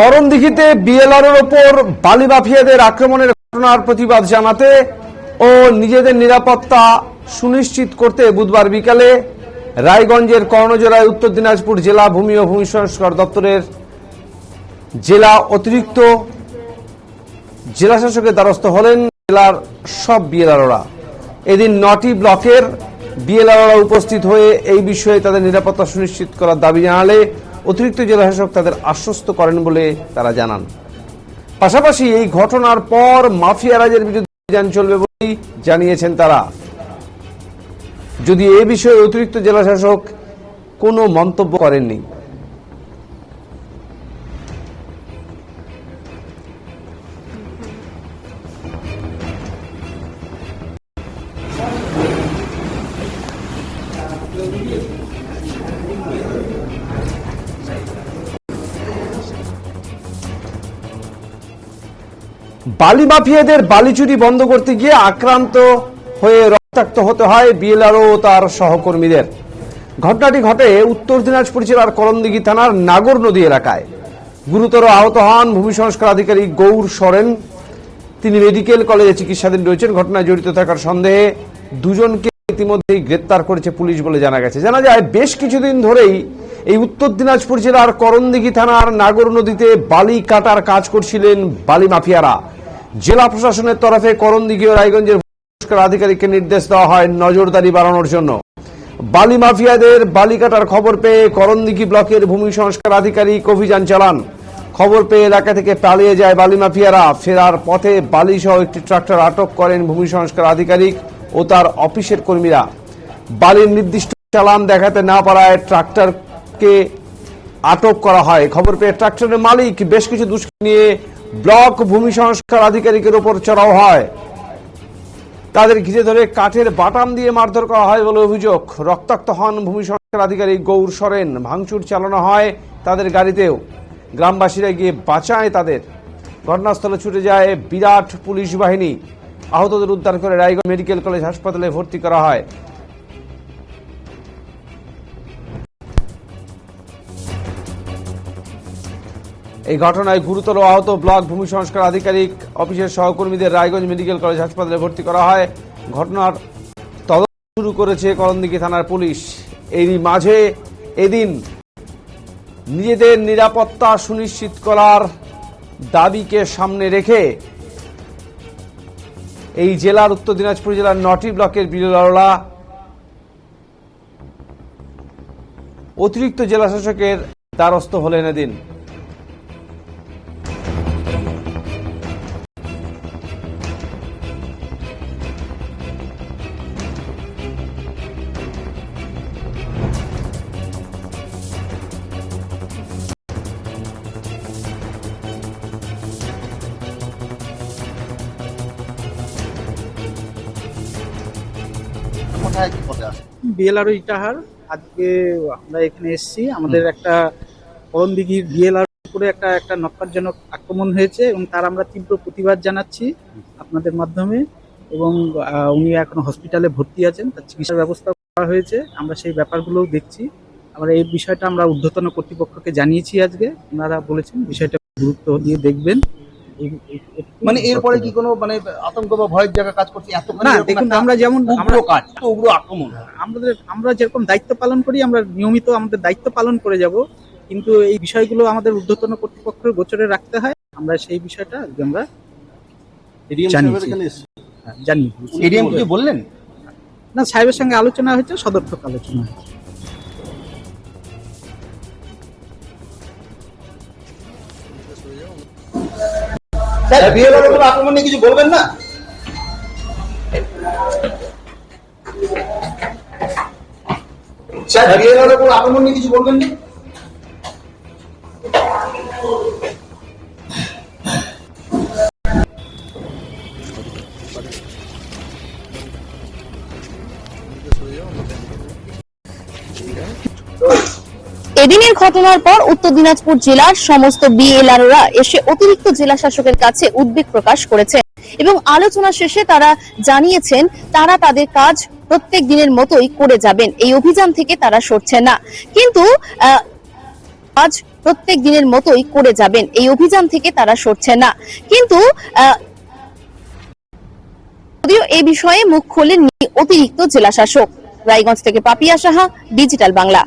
করণদিঘিতে বিএলআরের ওপর বালি মাফিয়াদের আক্রমণের ঘটনার প্রতিবাদ জানাতে ও নিজেদের নিরাপত্তা সুনিশ্চিত করতে বুধবার বিকালে রায়গঞ্জের কর্ণজোড়ায় উত্তর দিনাজপুর জেলা ভূমি ও ভূমি সংস্কার দপ্তরের জেলা অতিরিক্ত জেলা শাসকের দ্বারস্থ হলেন জেলার সব বিএলআররা। এদিন নটি ব্লকের বিএলআররা উপস্থিত হয়ে এই বিষয়ে তাদের নিরাপত্তা সুনিশ্চিত করার দাবি জানালে অতিরিক্ত জেলাশাসক তাদের আশ্বস্ত করেন বলে তারা জানান। পাশাপাশি এই ঘটনার পর মাফিয়া রাজের বিরুদ্ধে অভিযান চলবে বলেই জানিয়েছেন তারা। যদি এ বিষয়ে অতিরিক্ত জেলাশাসক কোনো মন্তব্য করেননি বালি মাফিয়াদের বালি চুরি বন্ধ করতে গিয়ে আক্রান্ত হয়ে রক্তাক্ত হতে হয় বিএলআরও ও তার সহকর্মীদের। ঘটনাটি ঘটে উত্তর দিনাজপুর জেলার করণদিঘি থানার নাগর নদী এলাকায়। গুরুতর আহত হন ভূমি সংস্কার আধিকারিক গৌর সরেন। তিনি মেডিকেল কলেজে চিকিৎসাধীন রয়েছেন। ঘটনায় জড়িত থাকার সন্দেহে দুজনকে ইতিমধ্যেই গ্রেপ্তার করেছে পুলিশ বলে জানা গেছে। জানা যায়, বেশ কিছুদিন ধরেই এই উত্তর দিনাজপুর জেলার করণদিঘি থানার নাগর নদীতে বালি কাটার কাজ করছিলেন বালি মাফিয়ারা। জেলা প্রশাসনের তরফে করণদিঘি ও রায়গঞ্জের পুরস্কার আধিকারিককে নির্দেশ দেওয়া হয় নজরদারি বাড়ানোর জন্য। বালি মাফিয়াদের বালি কাটার খবর পেয়ে করণদিঘি ব্লকের ভূমি সংস্কার আধিকারিক অভিযান চালান। খবর পেয়ে এলাকা থেকে পালিয়ে যায় বালি মাফিয়ারা। ফেরার পথে বালি সহ একটি ট্রাক্টর আটক করেন ভূমি সংস্কার আধিকারিক ও তার অফিসের কর্মীরা। বালির নির্দিষ্ট চালান দেখাতে না পারায় ট্রাক্টরকে আটক করা হয়। খবর পেয়ে ট্রাক্টরের মালিক বেশ কিছু দুষ্কৃতী নিয়ে ব্লক ভূমি সংস্কার আধিকারিকের ওপর চড়াও হয়। তাদের ঘিরে ধরে কাঠের বাটাম দিয়ে মারধর করা হয় বলে অভিযোগ। রক্তাক্ত হন ভূমি সংস্কার আধিকারিক গৌর সরেন। ভাঙচুর চালানো হয় তাদের গাড়িতেও। গ্রামবাসীরা গিয়ে বাঁচায় তাদের। ঘটনাস্থলে ছুটে যায় বিরাট পুলিশ বাহিনী। আহতদের উদ্ধার করে রায়গঞ্জ মেডিকেল কলেজ হাসপাতালে ভর্তি করা হয়। এই ঘটনায় গুরুতর আহত ব্লক ভূমি সংস্কার আধিকারিক, অফিসের সহকর্মীদের রায়গঞ্জ মেডিকেল কলেজ হাসপাতালে ভর্তি করা হয়। ঘটনার তদন্ত শুরু করেছে করণদিঘি থানার পুলিশ। এরই মাঝে এদিন নিজেদের নিরাপত্তা সুনিশ্চিত করার দাবিকে সামনে রেখে এই জেলার উত্তর দিনাজপুর জেলার নটি ব্লকের বিরলা অতিরিক্ত জেলাশাসকের দ্বারস্থ হলেন এদিন। কোথায় কি বিএলআরও ইটাহার। আজকে আমরা এখানে এসেছি। আমাদের একটা করণদিঘির বিএলআর উপরে একটা একটা নক্কারজনক আক্রমণ হয়েছে এবং তার আমরা তীব্র প্রতিবাদ জানাচ্ছি আপনাদের মাধ্যমে এবং উনি এখন হসপিটালে ভর্তি আছেন। তার চিকিৎসার ব্যবস্থা করা হয়েছে। আমরা সেই ব্যাপারগুলোও দেখছি। আমরা এই বিষয়টা আমরা ঊর্ধ্বতন কর্তৃপক্ষকে জানিয়েছি আজকে। ওনারা বলেছেন বিষয়টা গুরুত্ব দিয়ে দেখবেন। মানে এরপরে কি কোনো মানে আতঙ্ক বা ভয়ের জায়গা কাজ করছে? এত না দেখুন আমরা যেমন উগ্র কাজ। এত উগ্র আক্রমণ। আমাদের আমরা যেরকম দায়িত্ব পালন করি আমরা নিয়মিত আমাদের দায়িত্ব পালন করে যাব। কিন্তু এই বিষয়গুলো আমাদের ঊর্ধ্বতন কর্তৃপক্ষের গোচরে রাখতে হয়। আমরা সেই বিষয়টা আমরা হ্যাঁ, জানি এডিএম কি বললেন? না সাহেবের সঙ্গে আলোচনা হয়েছে সদর্থক আলোচনা হয়েছে। স্যার বিএলআর উপর আক্রমণ নিয়ে কিছু বলবেন না? স্যার বিএলআর উপর আক্রমণ নিয়ে কিছু বলবেন না? এদিনের ঘটনার পর উত্তর দিনাজপুর জেলার সমস্ত বিএলআররা এসে অতিরিক্ত জেলা শাসকের কাছে উদ্বেগ প্রকাশ করেছেন এবং আলোচনা শেষে তারা জানিয়েছেন, তারা তাদের কাজ প্রত্যেক দিনের মতোই করে যাবেন। এই অভিযান থেকে তারা সরছেন না। কিন্তু আজ প্রত্যেক দিনের মতোই করে যাবেন। এই অভিযান থেকে তারা সরছে না। কিন্তু যদিও এই বিষয়ে মুখ খোলেননি অতিরিক্ত জেলা শাসক। রায়গঞ্জ থেকে পাপিয়া সাহা, ডিজিটাল বাংলা।